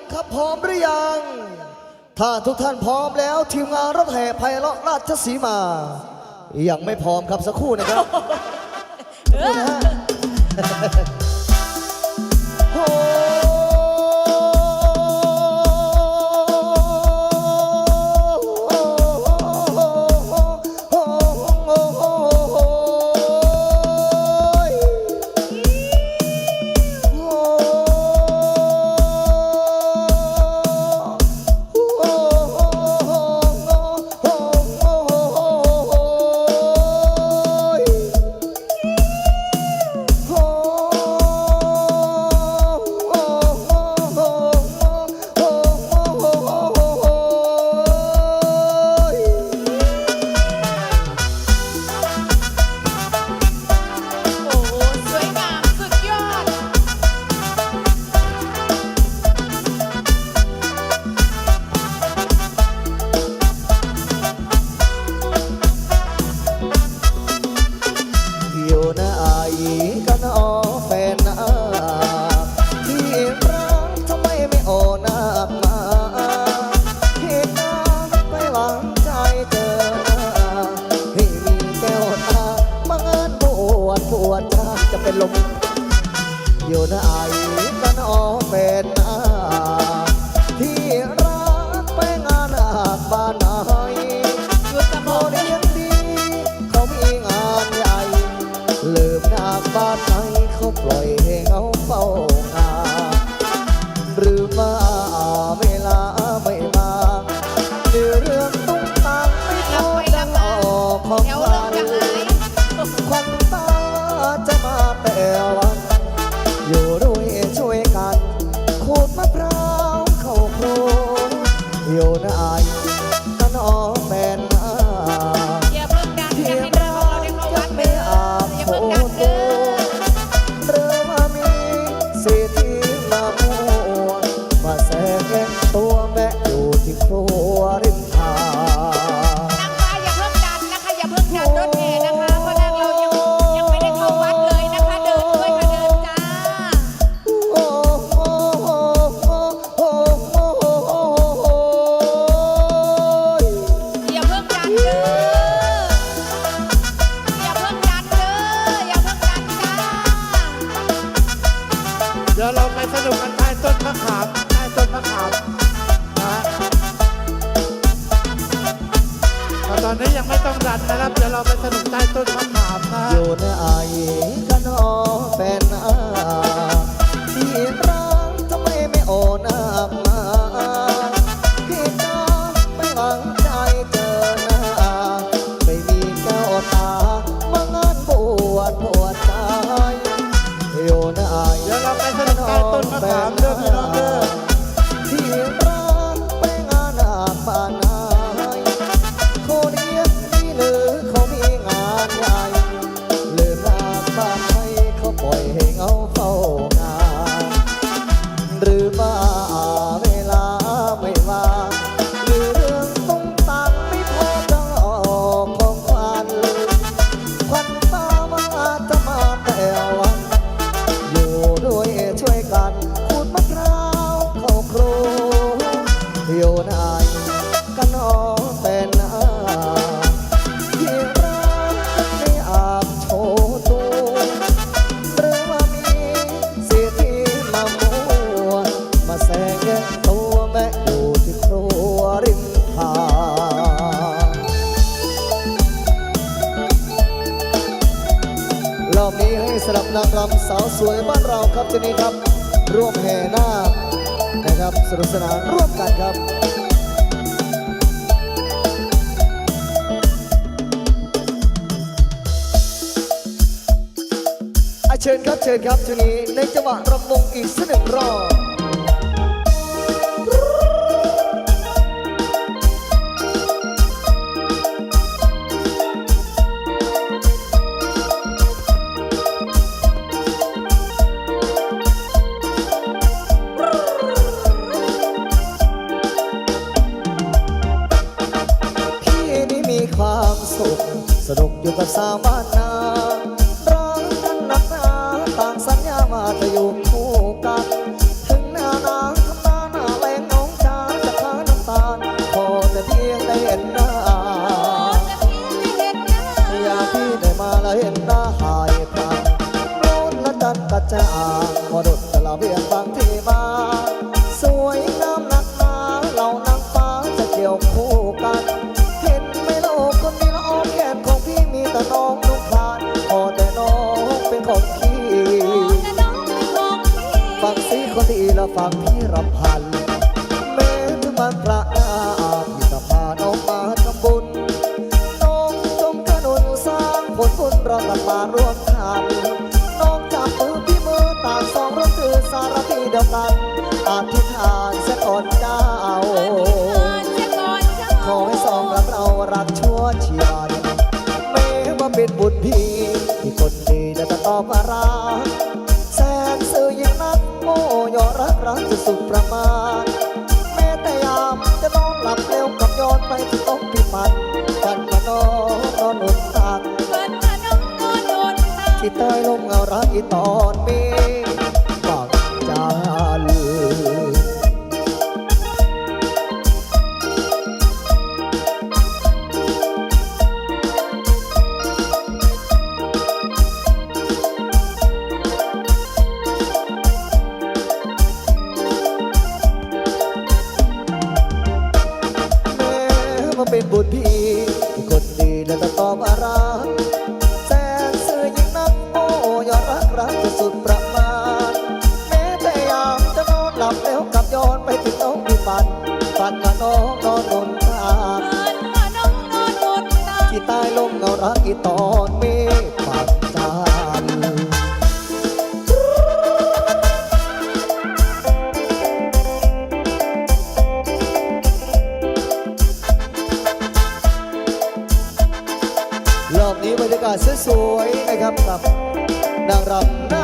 ังครับพร้อมหรือยัง ถ้าทุกท่านพร้อมแล้ว ทีมงานรถแห่ไพเราะราชสีมา ยังไม่พร้อมครับสักครู่นะครับ อายกันอ๋อแฟน นางรำสาวสวยบ้านเราครับที่นี่ครับ ร่วมแห่หน้านะครับสนุกสนานร่วมกันครับเชิญครับเชิญครับทีนี้ในจังหวะรำวงอีกสักหนึ่งรอบ นุกอยู่กับสาวบ้านนาร้องกันหนักหนาต่างสัญญาว่าจะอยู่คู่กัน ถึงหน้าหนาวทำตาหน้าแรงน้องจ้าจะพาน้ำตาลพอจะเพียงได้เห็นหน้าอยากที่ได้มาแล้วเห็นหน้าหายไปโน้นละจันกระจาย รพัน ตอนมี สวยๆนะครับกับนางรำ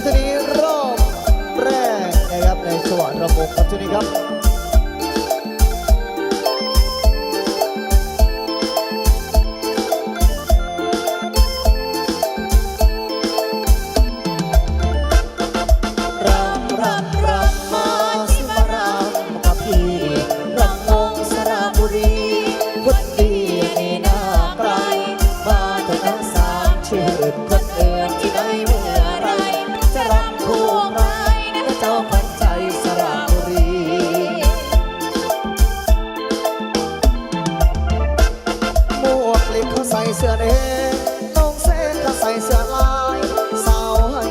คทีนี้รอบแรกนะครับในสว่างระบบครับทีนี้ครับ ใส่เสื้อเดงน้องเส้นก็ใส่เสื้อลายสาวให้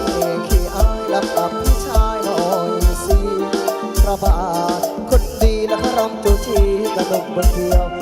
ขี้อายรับกับพี่ชายหน่อยสิพระบาทคนดีและพระรำจูจีกระดกบนเที่ยว